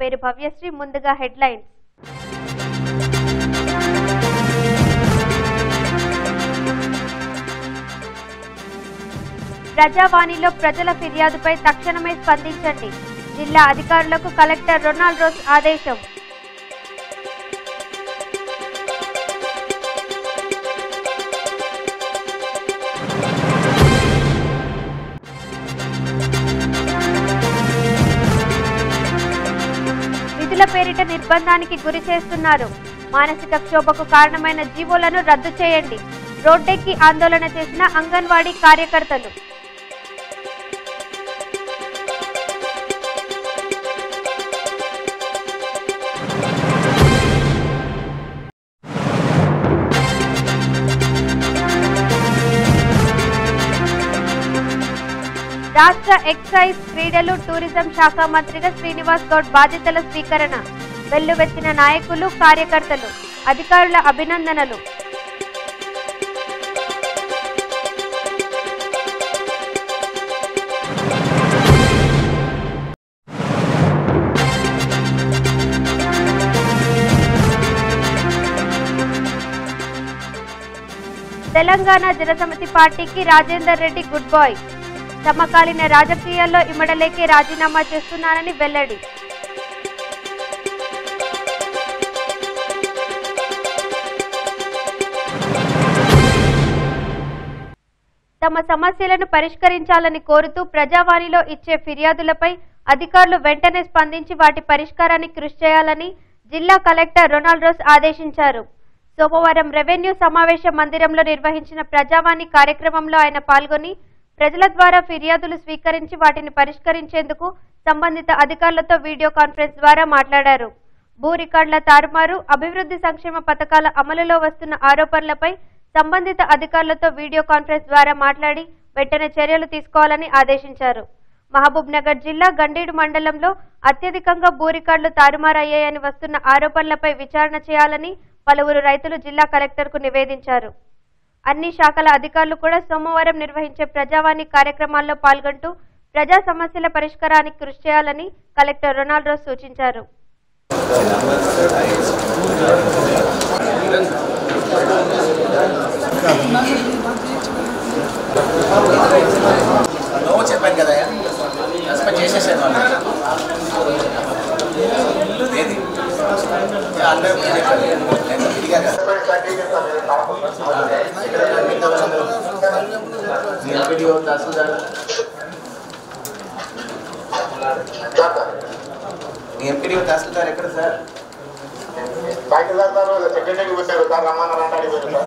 పేరు భవ్యశ్రీ ముందుగా హెడ్లైన్స్. ప్రజావాణిలో ప్రజల ఫిర్యాదుపై తక్షణమే స్పందించండి. జిల్లా అధికారులకు కలెక్టర్ రొనాల్డ్ రోస్ ఆదేశం. విధుల నిర్బంధానికి గురి చేస్తున్నారు. మానసిక క్షోభకు కారణమైన జీవోలను రద్దు చేయండి. రోడ్డెక్కి ఆందోళన చేసిన అంగన్వాడీ కార్యకర్తలు. రాష్ట్ర ఎక్సైజ్ క్రీడలు టూరిజం శాఖ మంత్రిగా శ్రీనివాస్ గౌడ్ బాధ్యతల స్వీకరణ. వెల్లువెత్తిన నాయకులు కార్యకర్తలు అధికారుల అభినందనలు. తెలంగాణ జనసమితి పార్టీకి రాజేందర్ రెడ్డి గుడ్ బాయ్. సమకాలీన రాజకీయాల్లో ఇమడలేకే రాజీనామా చేస్తున్నానని వెల్లడి. తమ సమస్యలను పరిష్కరించాలని కోరుతూ ప్రజావాణిలో ఇచ్చే ఫిర్యాదులపై అధికారులు వెంటనే స్పందించి వాటి పరిష్కారానికి కృషి చేయాలని జిల్లా కలెక్టర్ రొనాల్డ్ ఆదేశించారు. సోమవారం రెవెన్యూ సమావేశ మందిరంలో నిర్వహించిన ప్రజావాణి కార్యక్రమంలో ఆయన పాల్గొని ప్రజల ద్వారా ఫిర్యాదులు స్వీకరించి వాటిని పరిష్కరించేందుకు సంబంధిత అధికారులతో వీడియో కాన్ఫరెన్స్ ద్వారా మాట్లాడారు. భూ రికార్డుల తారుమారు అభివృద్ధి సంక్షేమ పథకాల అమలులో వస్తున్న ఆరోపణలపై సంబంధిత అధికారులతో వీడియో కాన్ఫరెన్స్ ద్వారా మాట్లాడి వెంటనే చర్యలు తీసుకోవాలని ఆదేశించారు. మహబూబ్ నగర్ జిల్లా గండీడు మండలంలో అత్యధికంగా భూరికార్డులు తారుమారయ్యాయని వస్తున్న ఆరోపణలపై విచారణ చేయాలని పలువురు రైతులు జిల్లా కలెక్టర్కు నివేదించారు. అన్ని శాఖల అధికారులు కూడా సోమవారం నిర్వహించే ప్రజావాణి కార్యక్రమాల్లో పాల్గొంటూ ప్రజా సమస్యల పరిష్కారానికి కృషి చేయాలని కలెక్టర్ రొనాల్డ్ సూచించారు. నో చెప్పాను కదా రెస్పెక్ట్ చేసేసాను వాళ్ళు ఏది? ఏ అందరూ మీరు చెప్పారు నేను ఇదిగా కదా. మీ ఎంపీడీఓ తహసీల్దార్ మీ ఎంపీడీఓ తహసీల్దార్ ఎక్కడ సార్?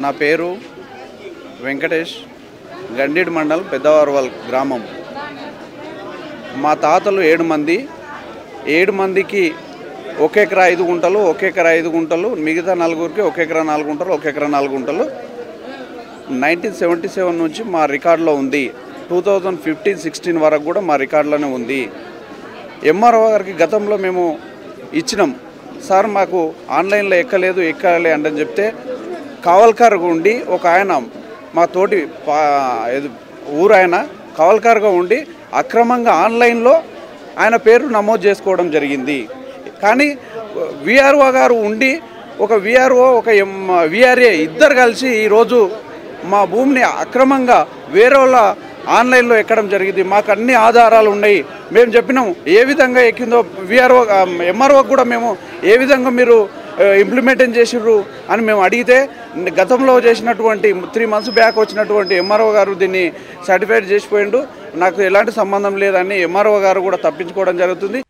నా పేరు వెంకటేష్ గండిడ్ మండలం పెద్దవారవల్ గ్రామం. మా తాతలు ఏడు మంది ఏడు మందికి ఒక ఎకరా ఐదు గుంటలు ఒక ఎకరా ఐదు గుంటలు మిగతా నలుగురికి ఒక ఎకరా నాలుగు గుంటలు ఒక ఎకరా నాలుగు గుంటలు. నైన్టీన్ సెవెంటీ సెవెన్ నుంచి మా రికార్డులో ఉంది. టూ థౌజండ్ ఫిఫ్టీన్ సిక్స్టీన్ వరకు కూడా మా రికార్డులోనే ఉంది. ఎంఆర్ఓ గారికి గతంలో మేము ఇచ్చినాం. సార్ మాకు ఆన్లైన్లో ఎక్కలేదు ఎక్కాలి అంటని చెప్తే కావల్కారుగా ఉండి ఒక ఆయన మా తోటి పా- ఊరు ఆయన కావల్కారుగా ఉండి అక్రమంగా ఆన్లైన్లో ఆయన పేరు నమోదు చేసుకోవడం జరిగింది. కానీ విఆర్ఓ గారు ఉండి ఒక విఆర్ఓ ఒక విఆర్ఏ ఇద్దరు కలిసి ఈరోజు మా భూమిని అక్రమంగా వేరే వాళ్ళ ఆన్లైన్లో ఎక్కడం జరిగింది. మాకు అన్ని ఆధారాలు ఉన్నాయి. మేము చెప్పినాము ఏ విధంగా ఎక్కిందో విఆర్ఓ ఎంఆర్ఓ um, కూడా మేము ఏ విధంగా మీరు uh, ఇంప్లిమెంటేషన్ చేసిర్రు అని మేము అడిగితే గతంలో చేసినటువంటి త్రీ మంత్స్ బ్యాక్ వచ్చినటువంటి ఎంఆర్ఓ గారు దీన్ని సర్టిఫైడ్ చేసిపోయిండు. నాకు ఎలాంటి సంబంధం లేదని ఎంఆర్ఓ గారు కూడా తప్పించుకోవడం జరుగుతుంది.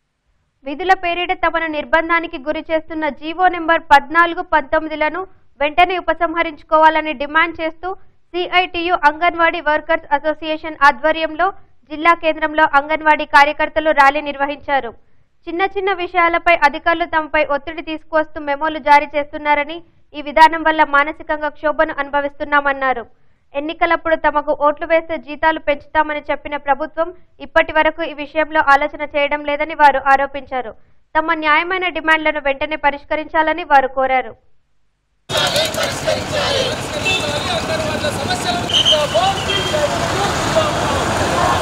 విధుల పేరిట తమను నిర్బంధానికి గురి చేస్తున్న జీవో నెంబర్ పద్నాలుగు పంతొమ్మిదిలను వెంటనే ఉపసంహరించుకోవాలని డిమాండ్ చేస్తూ సిఐటియు అంగన్వాడీ వర్కర్స్ అసోసియేషన్ ఆధ్వర్యంలో జిల్లా కేంద్రంలో అంగన్వాడీ కార్యకర్తలు ర్యాలీ నిర్వహించారు. చిన్న చిన్న విషయాలపై అధికారులు తమపై ఒత్తిడి తీసుకువస్తూ మెమోలు జారీ చేస్తున్నారని ఈ విధానం వల్ల మానసికంగా క్షోభను అనుభవిస్తున్నామన్నారు. ఎన్నికలప్పుడు తమకు ఓట్లు వేస్తే జీతాలు పెంచుతామని చెప్పిన ప్రభుత్వం ఇప్పటి వరకు ఈ విషయంలో ఆలోచన చేయడం లేదని వారు ఆరోపించారు. తమ న్యాయమైన డిమాండ్లను వెంటనే పరిష్కరించాలని వారు కోరారు. సమస్యలు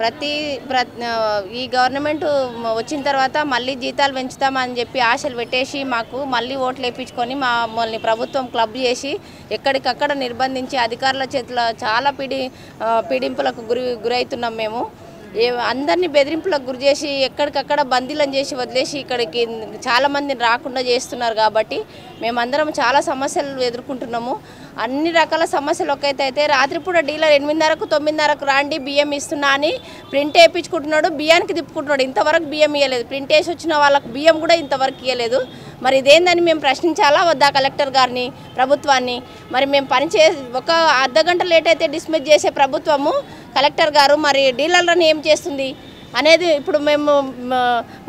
ప్రతి ఈ గవర్నమెంట్ వచ్చిన తర్వాత మళ్ళీ జీతాలు పెంచుతామని చెప్పి ఆశలు పెట్టేసి మాకు మళ్ళీ ఓట్లు వేయించుకొని మమ్మల్ని ప్రభుత్వం క్లబ్ చేసి ఎక్కడికక్కడ నిర్బంధించి అధికారుల చేతిలో చాలా పిడి పీడింపులకు గురి గురవుతున్నాం మేము. ఏ అందరినీ బెదిరింపులకు గురి చేసి ఎక్కడికక్కడ బందీలను చేసి వదిలేసి ఇక్కడికి చాలా మందిని రాకుండా చేస్తున్నారు కాబట్టి మేమందరం చాలా సమస్యలు ఎదుర్కొంటున్నాము. అన్ని రకాల సమస్యలు ఒకైతే అయితే రాత్రిపూట డీలర్ ఎనిమిదిన్నరకు తొమ్మిదిన్నరకు రాండి బియ్యం ఇస్తున్నా అని ప్రింట్ వేయించుకుంటున్నాడు బియ్యానికి తిప్పుకుంటున్నాడు. ఇంతవరకు బియ్యం ఇవ్వలేదు ప్రింట్ వేసి వచ్చిన వాళ్ళకి బియ్యం కూడా ఇంతవరకు ఇవ్వలేదు మరి ఇదేందని మేము ప్రశ్నించాలా వద్దా కలెక్టర్ గారిని ప్రభుత్వాన్ని? మరి మేము పనిచే ఒక అర్ధ గంట లేట్ అయితే డిస్మిస్ చేసే ప్రభుత్వము కలెక్టర్ గారు మరి డీలర్లను ఏం చేస్తుంది అనేది ఇప్పుడు మేము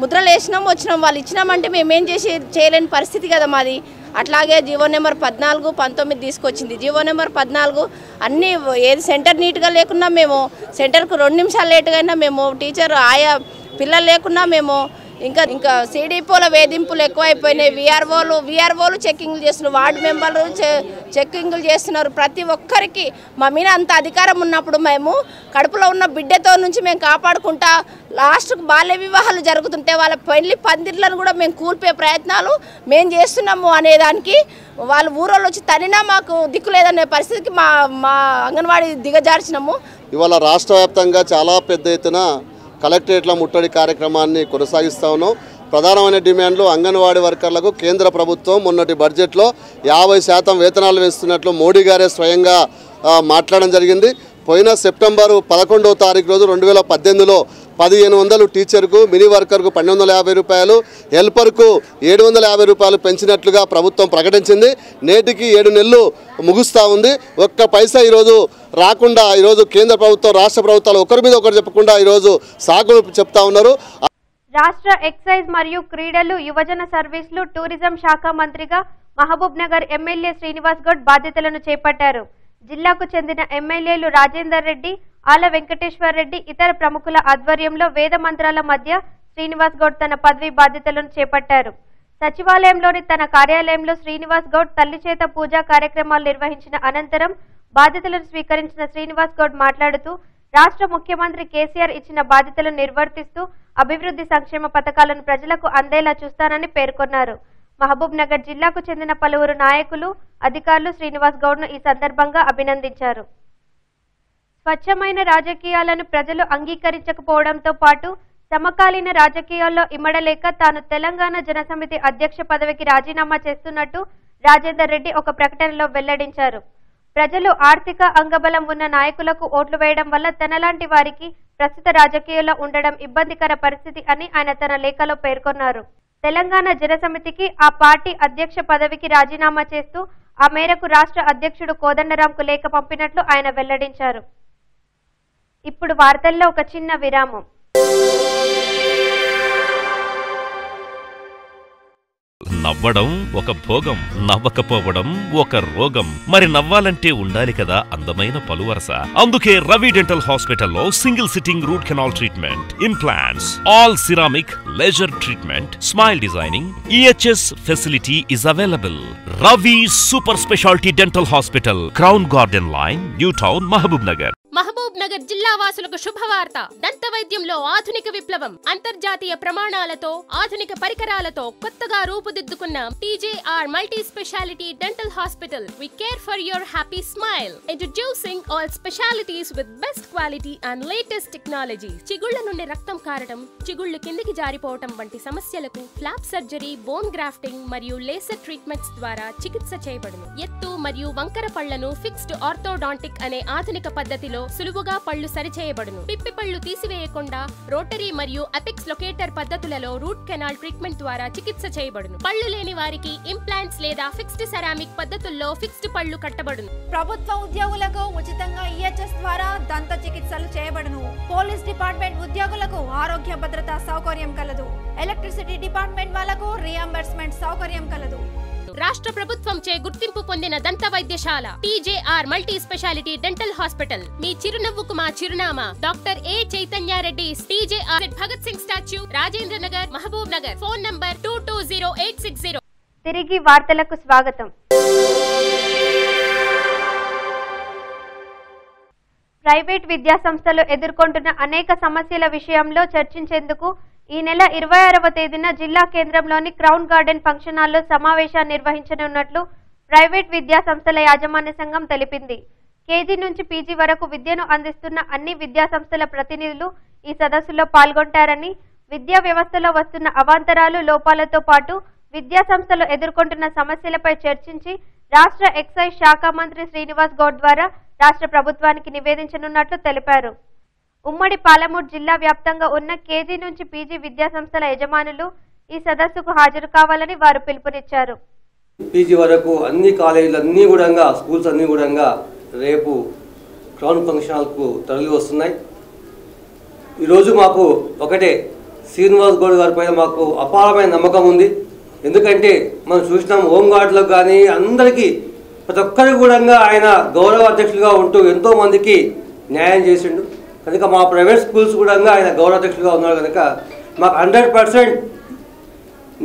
ముద్రలు వేసినాం వచ్చినాం వాళ్ళు ఇచ్చినామంటే మేము ఏం చేసి చేయలేని పరిస్థితి కదా మాది. అట్లాగే జీవో నెంబర్ పద్నాలుగు పంతొమ్మిది తీసుకొచ్చింది. జీవో నెంబర్ పద్నాలుగు అన్నీ ఏది సెంటర్ నీట్గా లేకున్నా మేము సెంటర్కు రెండు నిమిషాలు లేట్గా అయినా మేము టీచర్ ఆయా పిల్లలు లేకున్నా మేము ఇంకా ఇంకా సిడిపోల వేధింపులు ఎక్కువైపోయినాయి. విఆర్ఓలు విఆర్ఓలు చెక్కింగ్లు చేస్తున్నారు. వార్డు మెంబర్లు చె- చెక్కింగ్లు చేస్తున్నారు. ప్రతి ఒక్కరికి మా మీద అంత అధికారం ఉన్నప్పుడు మేము కడుపులో ఉన్న బిడ్డతో నుంచి మేము కాపాడుకుంటా లాస్ట్కు బాల్య వివాహాలు జరుగుతుంటే వాళ్ళ పెళ్ళి పందిర్లను కూడా మేము కూల్పే ప్రయత్నాలు మేము చేస్తున్నాము అనేదానికి వాళ్ళు ఊరోళ్ళు వచ్చి తనినా మాకు దిక్కు లేదనే పరిస్థితికి మా మా అంగన్వాడీ దిగజార్చినాము. ఇవాళ రాష్ట్ర వ్యాప్తంగా చాలా పెద్ద ఎత్తున కలెక్టరేట్ల ముట్టడి కార్యక్రమాన్ని కొనసాగిస్తా ఉన్నాం. ప్రధానమైన డిమాండ్లు అంగన్వాడీ వర్కర్లకు కేంద్ర ప్రభుత్వం మొన్నటి బడ్జెట్లో యాభై శాతం వేతనాలు వేస్తున్నట్లు మోడీ గారే స్వయంగా మాట్లాడడం జరిగింది. పోయిన సెప్టెంబరు పదకొండవ తారీఖు రోజు రెండు వేల పద్దెనిమిదిలో పదిహేను వందలు టీచర్కు మినీ వర్కర్కు పన్నెండు వందల యాభై రూపాయలు హెల్పర్కు ఏడు వందల యాభై రూపాయలు పెంచినట్లుగా ప్రభుత్వం ప్రకటించింది. నేటికి ఏడు నెలలు ముగుస్తూ ఉంది. ఒక్క పైసా ఈరోజు రాకుండా ఈరోజు కేంద్ర ప్రభుత్వం రాష్ట్ర ప్రభుత్వాలు ఒకరి మీద ఒకరు చెప్పకుండా ఈరోజు సాగులు చెప్తా ఉన్నారు. రాష్ట్ర ఎక్సైజ్ మరియు క్రీడలు యువజన సర్వీసులు టూరిజం శాఖ మంత్రిగా మహబూబ్ నగర్ ఎమ్మెల్యే శ్రీనివాస్ గౌడ్ బాధ్యతలను చేపట్టారు. జిల్లాకు చెందిన ఎమ్మెల్యేలు రాజేందర్ రెడ్డి ఆల వెంకటేశ్వర్ రెడ్డి ఇతర ప్రముఖుల ఆధ్వర్యంలో వేద మంత్రాల మధ్య శ్రీనివాస్ గౌడ్ తన పదవి బాధ్యతలను చేపట్టారు. సచివాలయంలోని తన కార్యాలయంలో శ్రీనివాస్ గౌడ్ తల్లి చేత పూజా కార్యక్రమాలు నిర్వహించిన అనంతరం బాధ్యతలను స్వీకరించిన శ్రీనివాస్ గౌడ్ మాట్లాడుతూ రాష్ట్ర ముఖ్యమంత్రి కేసీఆర్ ఇచ్చిన బాధ్యతలను నిర్వర్తిస్తూ అభివృద్ధి సంక్షేమ పథకాలను ప్రజలకు అందేలా చూస్తానని పేర్కొన్నారు. మహబూబ్ నగర్ జిల్లాకు చెందిన పలువురు నాయకులు అధికారులు శ్రీనివాస్ గౌడ్ను ఈ సందర్భంగా అభినందించారు. స్వచ్ఛమైన రాజకీయాలను ప్రజలు అంగీకరించకపోవడంతో పాటు సమకాలీన రాజకీయాల్లో ఇమడలేక తాను తెలంగాణ జనసమితి అధ్యక్ష పదవికి రాజీనామా చేస్తున్నట్టు రాజేందర్ రెడ్డి ఒక ప్రకటనలో వెల్లడించారు. ప్రజలు ఆర్థిక అంగబలం ఉన్న నాయకులకు ఓట్లు వేయడం వల్ల తనలాంటి వారికి ప్రస్తుత రాజకీయాల్లో ఉండడం ఇబ్బందికర పరిస్థితి అని ఆయన తన లేఖలో పేర్కొన్నారు. తెలంగాణ జనసమితికి ఆ పార్టీ అధ్యక్ష పదవికి రాజీనామా చేస్తూ ఆ మేరకు రాష్ట్ర అధ్యక్షుడు కోదండరాంకు లేఖ పంపినట్లు ఆయన వెల్లడించారు. ఇప్పుడు వార్తల్లో ఒక చిన్న విరామం. నవ్వడం ఒక భోగం నవ్వకపోవడం ఒక రోగం. మరి నవ్వాలంటే ఉండాలి కదా అందమైన పలువరస. అందుకే రవి డెంటల్ హాస్పిటల్లో single sitting root canal treatment implants all ceramic laser treatment smile designing EHS facility is available. Ravi super speciality dental hospital crown garden line new town Mahbubnagar Mahbubnagar జిల్లా వాసులకు శుభవార్త. దంత వైద్యంలో ఆధునిక విప్లవం అంతర్జాతీయ ప్రమాణాలతో ఆధునిక పరికరాలతో కొత్తగా రూపుదిద్దుకున్న TJR multi speciality dental hospital. We care for your happy smile introducing all specialities with best quality and latest technology చిగుళ్ళ నుండి రక్తం కారడం చిగుళ్ళు కిందికి జారిపోవటం వంటి సమస్యలకు ఫ్లాప్ సర్జరీ బోన్ గ్రాఫ్టింగ్ మరియు లేసర్ ట్రీట్మెంట్స్ ద్వారా చికిత్స చేయబడును. ఎత్తు మరియు వంకర పళ్ళను ఫిక్స్డ్ ఆర్థోడాంటిక్ అనే ఆధునిక పద్ధతిలో సులువు ఎక్కువగా పళ్ళు సరిచేయబడును. పిప్పి పళ్ళు తీసివేయకుండా రోటరీ మరియు అపెక్స్ లొకేటర్ పద్ధతులలో రూట్ కెనాల్ ట్రీట్మెంట్ ద్వారా చికిత్స చేయబడును. పళ్ళు లేని వారికి ఇంప్లాంట్స్ లేదా ఫిక్స్డ్ సెరామిక్ పద్ధతుల్లో ఫిక్స్డ్ పళ్ళు కట్టబడును. ప్రభుత్వ ఉద్యోగులకు ఉచితంగా ఈహెచ్ఎస్ ద్వారా దంత చికిత్సలు చేయబడును. పోలీస్ డిపార్ట్మెంట్ ఉద్యోగులకు ఆరోగ్య భద్రత సౌకర్యం కలదు. ఎలక్ట్రిసిటీ డిపార్ట్మెంట్ వాళ్ళకు రియంబర్స్మెంట్ సౌకర్యం కలదు. రాష్ట్ర ప్రభుత్వంచే గుర్తింపు పొందిన దంత వైద్యశాల TJR multi speciality dental hospital. మీ చిరునవ్వుకు మా చిరునామా. Doctor A Chaitanya Reddy TJR Bhagat Singh statue Rajendra Nagar Mahbubnagar. Phone number two two zero eight six zero. తిరిగి వార్తలకు స్వాగతం. ప్రైవేట్ విద్యాసంస్థలు ఎదుర్కొంటున్న అనేక సమస్యల విషయంలో చర్చించేందుకు ఈ నెల ఇరవై ఆరవ తేదీన జిల్లా కేంద్రంలోని క్రౌన్ గార్డెన్ ఫంక్షన్ హాల్లో సమావేశాన్ని నిర్వహించనున్నట్లు ప్రైవేట్ విద్యాసంస్థల యాజమాన్య సంఘం తెలిపింది. కేజీ నుంచి పీజీ వరకు విద్యను అందిస్తున్న అన్ని విద్యాసంస్థల ప్రతినిధులు ఈ సదస్సులో పాల్గొంటారని విద్యా వ్యవస్థలో వస్తున్న అవాంతరాలు లోపాలతో పాటు విద్యా సంస్థలు ఎదుర్కొంటున్న సమస్యలపై చర్చించి రాష్ట్ర ఎక్సైజ్ శాఖ మంత్రి శ్రీనివాస్ గౌడ్ ద్వారా రాష్ట్ర ప్రభుత్వానికి నివేదించనున్నట్లు తెలిపారు. ఉమ్మడి పాలమూరు జిల్లా వ్యాప్తంగా ఉన్న కేజీ నుంచి పీజీ విద్యాసంస్థల యజమానులు ఈ సదస్సుకు హాజరు కావాలని వారు పిలుపునిచ్చారు. పీజీ వరకు అన్ని కాలేజీలు అన్నీ కూడా స్కూల్స్ అన్నీ కూడా రేపు క్రౌన్ ఫంక్షన్ హాల్కు తరలి వస్తున్నాయి. ఈరోజు మాకు ఒకటే శ్రీనివాస్ గౌడ్ గారి పైన మాకు అపారమైన నమ్మకం ఉంది. ఎందుకంటే మనం చూసినాం హోంగార్డులకు కానీ అందరికీ ప్రతి ఒక్కరికి కూడా ఆయన గౌరవ అధ్యక్షులుగా ఉంటూ ఎంతో మందికి న్యాయం చేసిండు. కనుక మా ప్రైవేట్ స్కూల్స్ కూడా ఆయన గౌరవ అధ్యక్షులుగా ఉన్నారు కనుక మాకు హండ్రెడ్ పర్సెంట్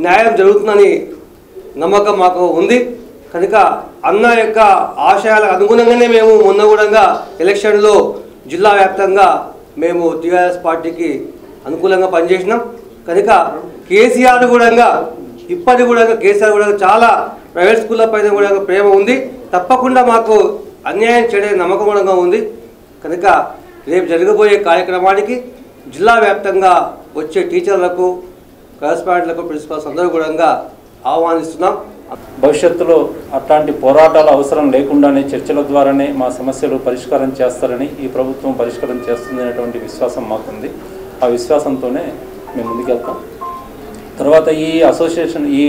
న్యాయం జరుగుతుందని నమ్మకం మాకు ఉంది. కనుక అన్న యొక్క ఆశయాలకు అనుగుణంగానే మేము మొన్న కూడా ఎలక్షన్లో జిల్లా వ్యాప్తంగా మేము టీఆర్ఎస్ పార్టీకి అనుకూలంగా పనిచేసినాం. కనుక కేసీఆర్ కూడా ఇప్పటి కూడా కేసీఆర్ కూడా చాలా ప్రైవేట్ స్కూళ్ళ పైన కూడా ప్రేమ ఉంది. తప్పకుండా మాకు అన్యాయం చేయడానికి నమ్మకమూలంగా ఉంది. కనుక రేపు జరగబోయే కార్యక్రమానికి జిల్లా వ్యాప్తంగా వచ్చే టీచర్లకు కరస్పాండెంట్లకు ప్రిన్సిపాల్స్ అందరూ కూడా ఆహ్వానిస్తున్నాం. భవిష్యత్తులో అట్లాంటి పోరాటాల అవసరం లేకుండానే చర్చల ద్వారానే మా సమస్యలు పరిష్కారం చేస్తారని ఈ ప్రభుత్వం పరిష్కారం చేస్తుంది అనేటువంటి విశ్వాసం మాకుంది. ఆ విశ్వాసంతోనే మేము ముందుకెళ్తాం. తర్వాత ఈ అసోసియేషన్ ఈ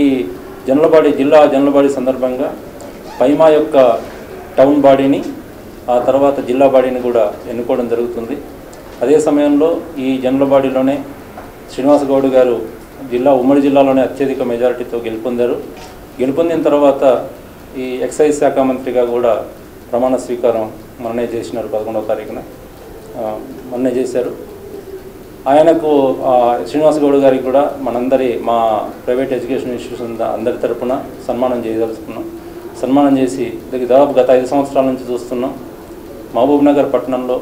జనలబాడి జిల్లా జనలబాడి సందర్భంగా పైమా యొక్క టౌన్ బాడీని ఆ తర్వాత జిల్లా బాడీని కూడా ఎన్నుకోవడం జరుగుతుంది. అదే సమయంలో ఈ జనరల్ శ్రీనివాసగౌడ్ శ్రీనివాస గారు జిల్లా ఉమ్మడి జిల్లాలోనే అత్యధిక మెజారిటీతో గెలుపొందారు. గెలుపొందిన తర్వాత ఈ ఎక్సైజ్ శాఖ మంత్రిగా కూడా ప్రమాణ స్వీకారం మొన్నే చేసినారు పదకొండవ తారీఖున. మొన్నే చేశారు. ఆయనకు శ్రీనివాస గౌడ్ గారికి కూడా మనందరి మా ప్రైవేట్ ఎడ్యుకేషన్ ఇన్స్టిట్యూషన్ అందరి తరపున సన్మానం చేయదలుచుకున్నాం. సన్మానం చేసి దాదాపు గత ఐదు సంవత్సరాల నుంచి చూస్తున్నాం. మహబూబ్ నగర్ పట్టణంలో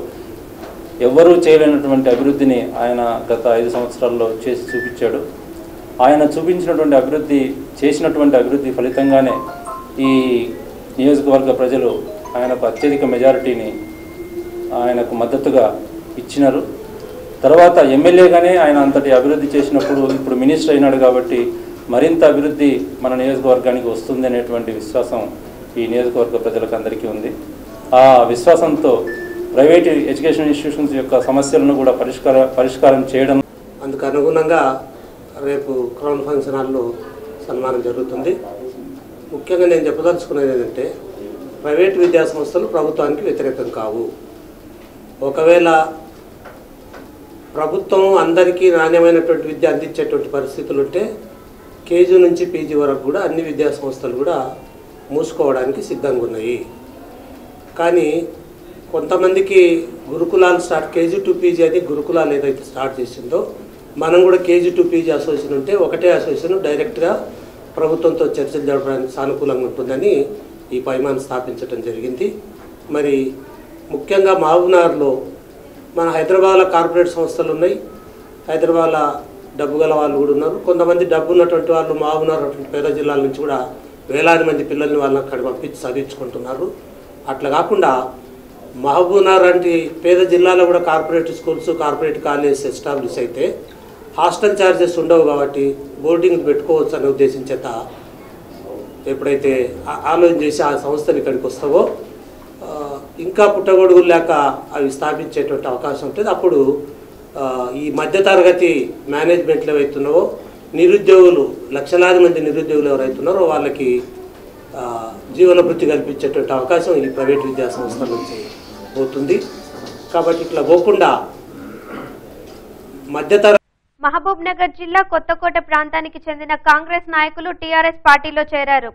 ఎవ్వరూ చేయలేనటువంటి అభివృద్ధిని ఆయన గత ఐదు సంవత్సరాల్లో చేసి చూపించాడు. ఆయన చూపించినటువంటి అభివృద్ధి చేసినటువంటి అభివృద్ధి ఫలితంగానే ఈ నియోజకవర్గ ప్రజలు ఆయనకు అత్యధిక మెజారిటీని ఆయనకు మద్దతుగా ఇచ్చినారు. తర్వాత ఎమ్మెల్యేగానే ఆయన అంతటి అభివృద్ధి చేసినప్పుడు ఇప్పుడు మినిస్టర్ అయినాడు కాబట్టి మరింత అభివృద్ధి మన నియోజకవర్గానికి వస్తుంది అనేటువంటి విశ్వాసం ఈ నియోజకవర్గ ప్రజలకు అందరికీ ఉంది. ఆ విశ్వాసంతో ప్రైవేట్ ఎడ్యుకేషన్ ఇన్స్టిట్యూషన్స్ యొక్క సమస్యలను కూడా పరిష్కార పరిష్కారం చేయడం అందుకు అనుగుణంగా రేపు క్రౌన్ ఫంక్షన్ హాల్లో సన్మానం జరుగుతుంది. ముఖ్యంగా నేను చెప్పదలుచుకునేది ఏంటంటే ప్రైవేట్ విద్యా సంస్థలు ప్రభుత్వానికి వ్యతిరేకం కావు. ఒకవేళ ప్రభుత్వం అందరికీ నాణ్యమైనటువంటి విద్య అందించేటువంటి పరిస్థితులు ఉంటే కేజీ నుంచి పీజీ వరకు కూడా అన్ని విద్యా సంస్థలు కూడా మూసుకోవడానికి సిద్ధంగా ఉన్నాయి. కానీ కొంతమందికి గురుకులాలు స్టార్ట్ కేజీ టు పీజీ అని గురుకులాలు ఏదైతే స్టార్ట్ చేసిందో మనం కూడా కేజీ టు పీజీ అసోసియేషన్ ఉంటే ఒకటే అసోసియేషన్ డైరెక్ట్గా ప్రభుత్వంతో చర్చలు జరపడానికి సానుకూలంగా ఉంటుందని ఈ పైమాన్ని స్థాపించడం జరిగింది. మరి ముఖ్యంగా మహబూబ్నగర్లో మన హైదరాబాద్లో కార్పొరేట్ సంస్థలు ఉన్నాయి. హైదరాబాద్లో డబ్బు గల వాళ్ళు కూడా ఉన్నారు. కొంతమంది డబ్బు ఉన్నటువంటి వాళ్ళు మహబూబ్నగర్ పేద జిల్లాల నుంచి కూడా వేలాది మంది పిల్లల్ని వాళ్ళని అక్కడ పంపించి చదివించుకుంటున్నారు. అట్లా కాకుండా మహబూబ్నగర్ వంటి పేద జిల్లాలో కూడా corporate schools corporate colleges establish అయితే హాస్టల్ ఛార్జెస్ ఉండవు కాబట్టి బోర్డింగ్ పెట్టుకోవచ్చు అనే ఉద్దేశం చేత ఎప్పుడైతే ఆలోచన చేసి ఆ సంస్థలు ఇక్కడికి వస్తావో ఇంకా పుట్టగొడుగులు లేక అవి స్థాపించేటువంటి అవకాశం ఉంటుంది. అప్పుడు ఈ మధ్యతరగతి మేనేజ్మెంట్లు ఏవైతున్నావో నిరుద్యోగులు లక్షలాది మంది నిరుద్యోగులు ఎవరైతున్నారో వాళ్ళకి జీవన వృత్తి కల్పించేటువంటి అవకాశం ఈ ప్రైవేట్ విద్యా సంస్థల నుంచి పోతుంది. కాబట్టి ఇట్లా పోకుండా మధ్యతర మహబూబ్ నగర్ జిల్లా కొత్తకోట ప్రాంతానికి చెందిన కాంగ్రెస్ నాయకులు టీఆర్ఎస్ పార్టీలో చేరారు.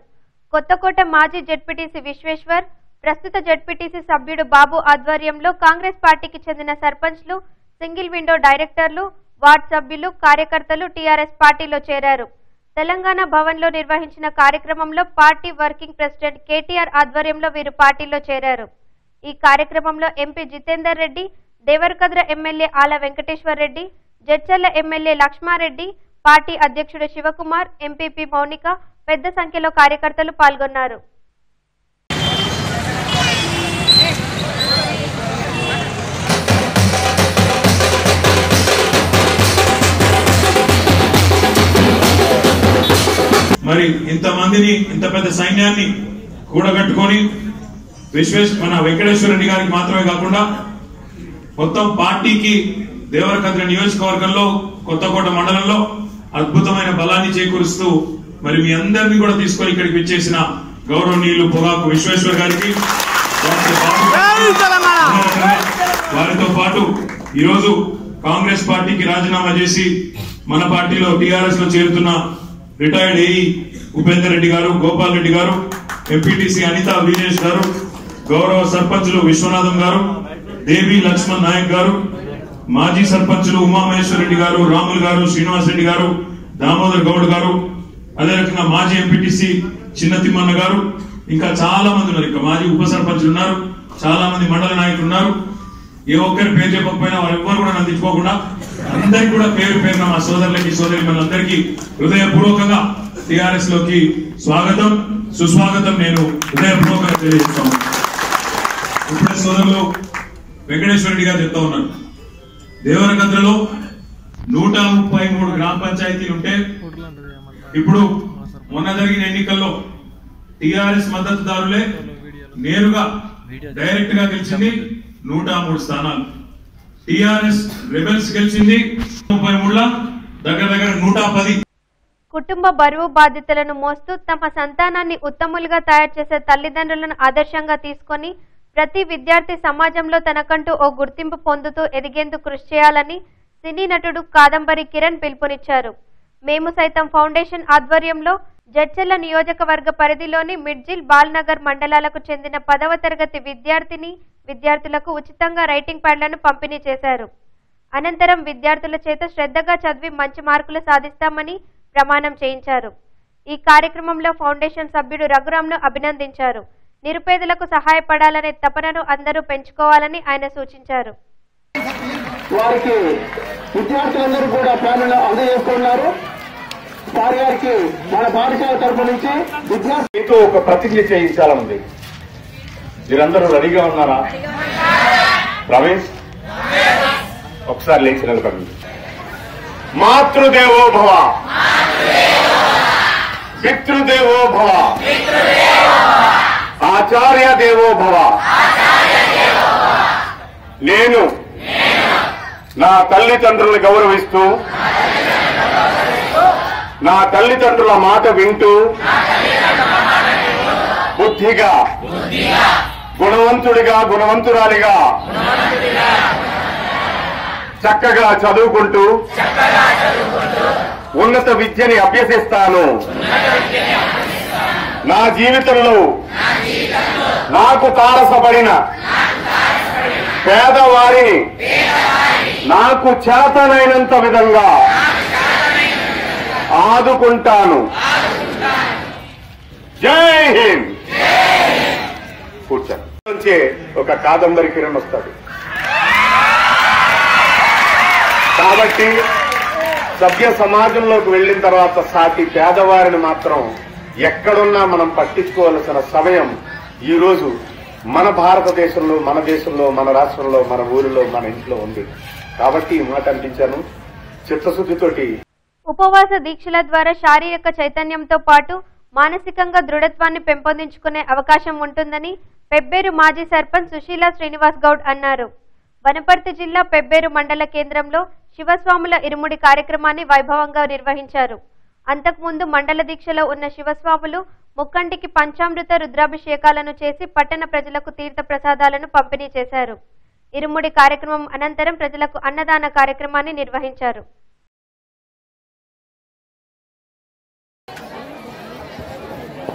కొత్తకోట మాజీ జెడ్పీటీసీ విశ్వేశ్వర్ ప్రస్తుత జెడ్పీటీసీ సభ్యుడు బాబు ఆధ్వర్యంలో కాంగ్రెస్ పార్టీకి చెందిన సర్పంచ్లు సింగిల్ విండో డైరెక్టర్లు వార్డ్ సభ్యులు కార్యకర్తలు టీఆర్ఎస్ పార్టీలో చేరారు. తెలంగాణ భవన్లో నిర్వహించిన కార్యక్రమంలో పార్టీ వర్కింగ్ ప్రెసిడెంట్ కేటీఆర్ ఆధ్వర్యంలో వీరు పార్టీలో చేరారు. ఈ కార్యక్రమంలో MP Jitender Reddy Devarakadra MLA Ala Venkateshwar Reddy Jadcherla MLA Laxma Reddy party అధ్యక్షుడు శివకుమార్ ఎంపీపీ మౌనిక పెద్ద సంఖ్యలో కార్యకర్తలు పాల్గొన్నారు. మరి ఇంతమందిని ఇంత పెద్ద సైన్యాన్ని కూడగట్టుకొని విశ్వేష్ మన వెంకటేశ్వర రెడ్డి గారికి మాత్రమే కాకుండా మొత్తం పార్టీకి దేవరకద్ర నియోజకవర్గంలో కొత్తకోట మండలంలో అద్భుతమైన బలాన్ని చేకూరుస్తూ మరి మీ అందరినీ కూడా తీసుకొని ఇక్కడికి విచ్చేసిన గౌరవనీయులు పొగాకు విశ్వేశ్వర్ గారికి వారితో పాటు- వారితో పాటు ఈరోజు కాంగ్రెస్ పార్టీకి రాజీనామా చేసి మన పార్టీలో టీఆర్ఎస్లో చేరుతున్న రిటైర్డ్ ఏఈ ఉపేందర్ రెడ్డి గారు గోపాల్ రెడ్డి గారు ఎంపీటీసీ అనిత వీరేష్ గారు గౌరవ సర్పంచులు విశ్వనాథం గారు దేవి లక్ష్మణ్ నాయక్ గారు మాజీ సర్పంచులు ఉమామహేశ్వర రెడ్డి గారు రాములు గారు శ్రీనివాస్ రెడ్డి గారు దామోదర్ గౌడ్ గారు అదే రకంగా మాజీ ఎంపీటీసీ చిన్న తిమ్మన్న గారు ఇంకా చాలా మంది ఉన్నారు. ఇంకా మాజీ ఉప సర్పంచులు ఉన్నారు. చాలా మంది మండల నాయకులు ఉన్నారు. ఏ ఒక్కరి పేరు చెప్పకపోయినా వాళ్ళు ఎవ్వరు కూడా నన్ను అందరికి కూడా పేరు పేరున మా సోదరులకి సోదరి మనందరికీ హృదయపూర్వకంగా టిఆర్ఎస్లోకి స్వాగతం సుస్వాగతం నేను హృదయపూర్వకంగా తెలియజేస్తాను ఇప్పుడే సోదరులు వెంకటేశ్వర రెడ్డి గారు చెప్తా ఉన్నారు. దేవరగద్రలో నూట ముప్పై మూడు గ్రామ పంచాయతీలు ఉంటే ఇప్పుడు మొన్న జరిగిన ఎన్నికల్లో టిఆర్ఎస్ మద్దతుదారులే నేరుగా డైరెక్ట్గా గెలిచింది. నూట మూడు స్థానాలు. టిఆర్ఎస్ రెబెల్స్ గెలిచింది. ముప్పై మూడుల దగ్గర దగ్గర నూట పది. కుటుంబ బరువు బాధ్యతలను మోస్తూ తమ సంతానాన్ని ఉత్తములుగా తయారు చేసే తల్లిదండ్రులను ఆదర్శంగా తీసుకొని ప్రతి విద్యార్థి సమాజంలో తనకంటూ ఓ గుర్తింపు పొందుతూ ఎదిగేందుకు కృషి చేయాలని సినీ నటుడు కాదంబరి కిరణ్ పిలుపునిచ్చారు. మేము సైతం ఫౌండేషన్ ఆధ్వర్యంలో జడ్చెల్ల నియోజకవర్గ పరిధిలోని మిడ్జిల్ బాల్నగర్ మండలాలకు చెందిన పదవ తరగతి విద్యార్థిని విద్యార్థులకు ఉచితంగా రైటింగ్ ప్యాడ్లను పంపిణీ చేశారు. అనంతరం విద్యార్థుల చేత శ్రద్ధగా చదివి మంచి మార్కులు సాధిస్తామని ప్రమాణం చేయించారు. ఈ కార్యక్రమంలో ఫౌండేషన్ సభ్యుడు రఘురాంను అభినందించారు. నిరుపేదలకు సహాయపడాలనే తపనను అందరూ పెంచుకోవాలని ఆయన సూచించారు. వారికి విద్యార్థులందరూ కూడా అందజేస్తున్నారు సార్ గారికి మన పాఠశాల తరపు నుంచి విద్యార్థి ఒక ప్రతిజ్ఞ చేయించాలనుంది. మీరందరూ రెడీగా ఉన్నారా? రమేష్ ఒకసారి లేచి నిలబడి మాతృదేవో భవ పితృదేవో భవ ఆచార్య దేవో భవ నేను నా తల్లిదండ్రులను గౌరవిస్తూ నా తల్లిదండ్రుల మాట వింటూ బుద్ధిగా గుణవంతుడిగా గుణవంతురాలిగా చక్కగా చదువుకుంటూ ఉన్నత విద్యని అభ్యసిస్తాను. నా జీవితంలో నాకు తారసపడిన పేదవారిని నాకు చేతనైనంత విధంగా ఆదుకుంటాను. జై హింద్. కూర్చోండి నుంచే ఒక కాదంబరి కిరణ్ వస్తాడు. కాబట్టి సభ్య సమాజంలోకి వెళ్ళిన తర్వాత సాటి పేదవారిని మాత్రం ఎక్కడున్నా మనం పట్టించుకోవాల్సిన సమయం ఈ రోజు మన భారతదేశంలో మన దేశంలో మన రాష్ట్రంలో మన ఊరిలో మన ఇంట్లో ఉంది. కాబట్టి ఈ మాట అనిపించాను చిత్తశుద్ధితోటి ఉపవాస దీక్షల ద్వారా శారీరక చైతన్యంతో పాటు మానసికంగా దృఢత్వాన్ని పెంపొందించుకునే అవకాశం ఉంటుందని పెబ్బేరు మాజీ సర్పంచ్ సుశీల శ్రీనివాస్ గౌడ్ అన్నారు. వనపర్తి జిల్లా పెబ్బేరు మండల కేంద్రంలో శివస్వాముల ఇరుముడి కార్యక్రమాన్ని వైభవంగా నిర్వహించారు. అంతకుముందు మండల దీక్షలో ఉన్న శివస్వాములు ముక్కంటికి పంచామృత రుద్రాభిషేకాలను చేసి పట్టణ ప్రజలకు తీర్థ ప్రసాదాలను పంపిణీ చేశారు. ఇరుముడి కార్యక్రమం అనంతరం ప్రజలకు అన్నదాన కార్యక్రమాన్ని నిర్వహించారు.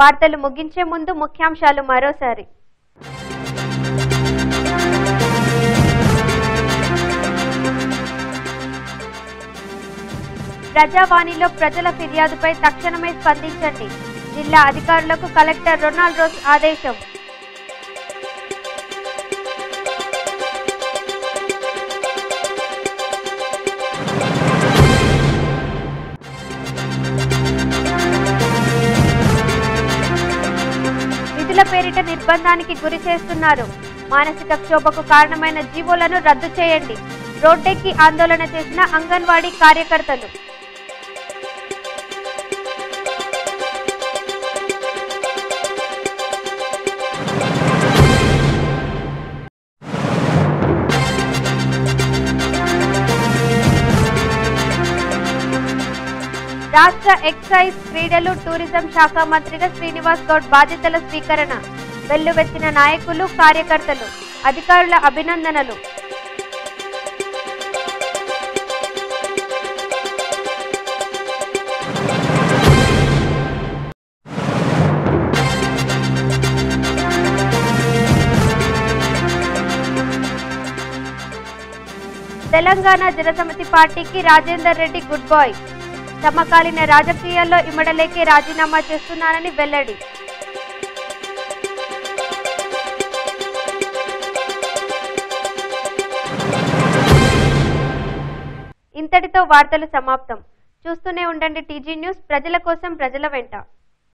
వార్తలు ముగించే ముందు ముఖ్యాంశాలు మరోసారి. ప్రజావాణిలో ప్రజల ఫిర్యాదుపై తక్షణమే స్పందించండి. జిల్లా అధికారులకు కలెక్టర్ రొనాల్డ్ రోజ్ ఆదేశం. నిర్బంధానికి గురి చేస్తున్నారు. మానసిక క్షోభకు కారణమైన జీవోలను రద్దు చేయండి. రోడ్డెక్కి ఆందోళన చేసిన అంగన్వాడీ కార్యకర్తలు. రాష్ట్ర ఎక్సైజ్ క్రీడలు టూరిజం శాఖ మంత్రిగా శ్రీనివాస్ గౌడ్ బాధ్యతల స్వీకరణ. వెల్లువెత్తిన నాయకులు కార్యకర్తలు అధికారుల అభినందనలు. తెలంగాణ జనసమితి పార్టీకి రాజేందర్ రెడ్డి గుడ్ బాయ్. సమకాలీన రాజకీయాల్లో ఇమడలేకే రాజీనామా చేస్తున్నానని వెల్లడి. ఇంతటితో వార్తలు సమాప్తం. చూస్తూనే ఉండండి టీజీ న్యూస్ ప్రజల కోసం ప్రజల వెంట.